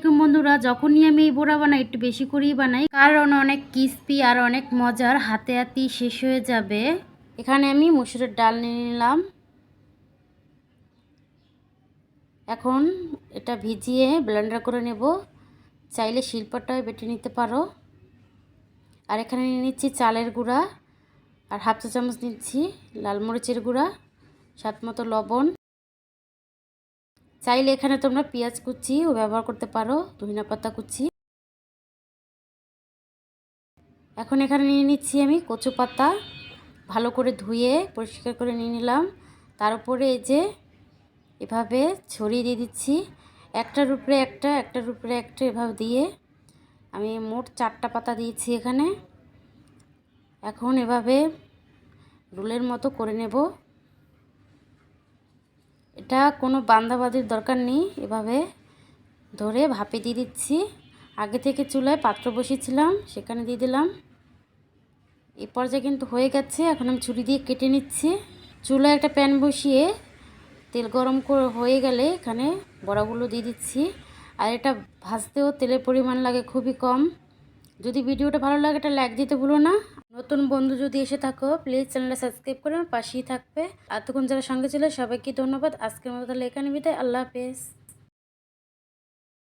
আলাইকুম বন্ধুরা, যখনই আমি এই বড়া বানাই, একটু বেশি করেই বানাই। কারণ অনেক ক্রিস্পি আর অনেক মজার হাতে হাতি শেষ হয়ে যাবে। এখানে আমি মুসুরের ডাল নিয়ে নিলাম। এখন এটা ভিজিয়ে ব্লেন্ডার করে নেব। চাইলে শিল্পটায় বেটে নিতে পারো। আর এখানে নিয়ে নিচ্ছি চালের গুঁড়া। আর হাফ চা চামচ নিচ্ছি লাল মরিচের গুঁড়া, স্বাদ মতো লবণ। চাইলে এখানে তোমরা পেঁয়াজ কুচিও ব্যবহার করতে পারো, ধনিয়া পাতা কুচি। এখন এখানে নিয়ে নিচ্ছি আমি কচু পাতা। ভালো করে ধুয়ে পরিষ্কার করে নিয়ে নিলাম। তার উপরে এই যে এভাবে ছড়িয়ে দিয়ে দিচ্ছি। একটার উপরে একটা, একটার উপরে একটা এভাবে দিয়ে আমি মোট চারটা পাতা দিয়েছি এখানে। এখন এভাবে রুলের মতো করে নেব। এটা কোনো বান্দাবাদির দরকার নেই। এভাবে ধরে ভাপে দিয়ে দিচ্ছি। আগে থেকে চুলায় পাত্র বসিয়েছিলাম, সেখানে দিয়ে দিলাম। এ পর্যায়ে কিন্তু হয়ে গেছে। এখন আমি ছুরি দিয়ে কেটে নিচ্ছি। চুলায় একটা প্যান বসিয়ে তেল গরম করে হয়ে গেলে এখানে বড়াগুলো দিয়ে দিচ্ছি। আর এটা ভাজতেও তেলের পরিমাণ লাগে খুবই কম। যদি ভিডিওটা ভালো লাগে তাহলে লাইক দিতে ভুলো না। নতুন বন্ধু যদি এসে থাকো প্লিজ চ্যানেলটা সাবস্ক্রাইব করে আমার পাশেই থাকবে। এতক্ষণ যারা সঙ্গে ছিল, সবাইকে ধন্যবাদ। আজকের মতো তাহলে এখানে বিদায়। আল্লাহ হাফেজ।